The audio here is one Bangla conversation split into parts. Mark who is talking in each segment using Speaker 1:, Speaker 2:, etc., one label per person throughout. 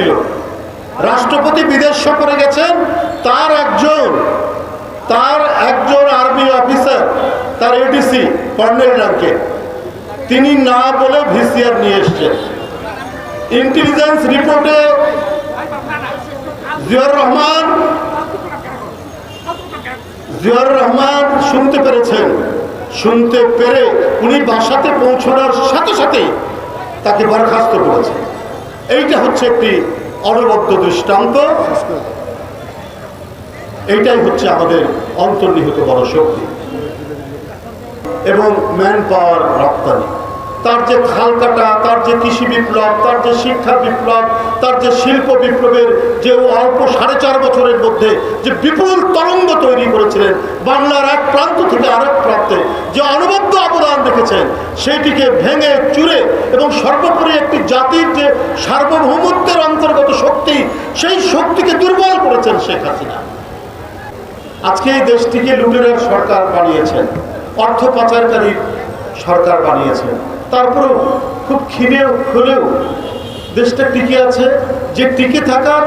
Speaker 1: ছিল রাষ্ট্রপতি বিদেশ সফরে গেছেন, তার একজন তার একজন আর্মি অফিসার, তার এডিসি কর্নেল রাঙ্কে। তিনি না বলে ভিসিআর নিয়ে এসছেন। ইন্টেলিজেন্স রিপোর্টে জিয়াউর রহমান জিয়াউর রহমান শুনতে পেরেছেন। শুনতে পেরে উনি বাসাতে পৌঁছানোর সাথে সাথে তাকে বরখাস্ত করেছেন। এইটা হচ্ছে একটি অনবদ্য দৃষ্টান্ত। এইটাই হচ্ছে আমাদের অন্তর্নিহিত বড় শক্তি। এবং ম্যান পাওয়ার রপ্তানি। তার যে খাল কাটা তার যে কৃষি বিপ্লব, তার যে শিক্ষা বিপ্লব, তার যে শিল্প বিপ্লবের যে অল্প সাড়ে চার বছরের মধ্যে যে বিপুল তরঙ্গ তৈরি করেছিলেন, বাংলার এক প্রান্ত থেকে আরেক প্রান্তে যে অনবদ্য অবদান রেখেছেন, সেইটিকে ভেঙে চুরে এবং সর্বোপরি একটি জাতির যে সার্বভৌমত্বের অন্তর্গত শক্তি, সেই শক্তিকে দুর্বল করেছেন শেখ হাসিনা। আজকে এই দেশটিকে লুটেরার সরকার বানিয়েছেন, অর্থ পাচারকারী সরকার বানিয়েছেন। তারপরেও খুব ক্ষীণে হলেও দেশটা টিকে আছে। যে টিকে থাকার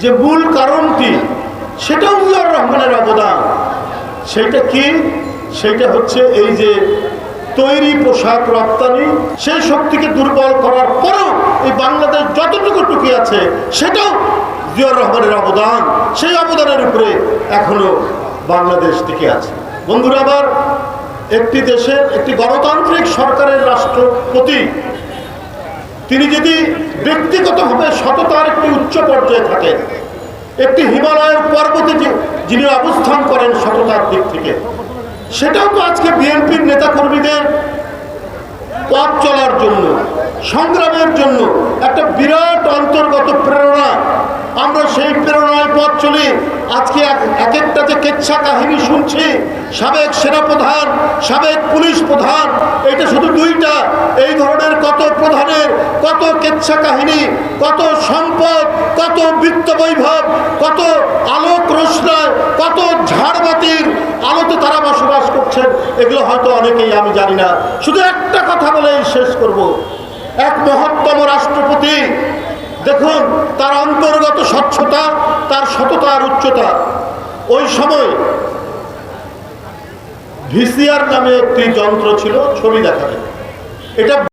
Speaker 1: যে মূল কারণটি সেটাও জিয়াউর রহমানের অবদান। সেটা কি? সেটা হচ্ছে এই যে তৈরি পোশাক রপ্তানি, সেই শক্তিকে দুর্বল করার পরেও এই বাংলাদেশ যতটুকু টুকি আছে, সেটাও জিয়াউর রহমানের অবদান। সেই অবদানের উপরে এখনও বাংলাদেশ টিকে আছে। বন্ধুরা, আবার একটি দেশের, একটি গণতান্ত্রিক সরকারের রাষ্ট্রপতি তিনি যদি ব্যক্তিগতভাবে সততার একটি উচ্চ পর্যায়ে থাকেন, একটি হিমালয়ের পর্বতে যিনি অবস্থান করেন সততার দিক থেকে, সেটাও তো আজকে বিএনপির নেতাকর্মীদের পথ চলার জন্য, সংগ্রামের জন্য একটা বিরাট অন্তর্গত প্রেরণা। আমরা সেই প্রেরণায় পথ চলি। আজকে এক- এক একটা যে কেচ্ছা কাহিনী শুনছি, সাবেক সেনাপ্রধান, সাবেক পুলিশ প্রধান, এটা শুধু দুইটা, এই ধরনের কত প্রধানের, কত কেচ্ছা কাহিনী, কত সম্পদ, কত বৃত্ত বৈভব, কত আলোক রোশনায়, কত ঝাড়বাতির আলোতে তারা বসবাস করছেন, এগুলো হয়তো অনেকেই আমি জানি না। শুধু একটা কথা বলেই শেষ করব। এক মহত্তম রাষ্ট্রপতি, দেখুন, তার অন্তর্গত স্বচ্ছতা উচ্চতা ওই সময় ভিসিআর নামে একটি যন্ত্র ছিল ছবি দেখা এটা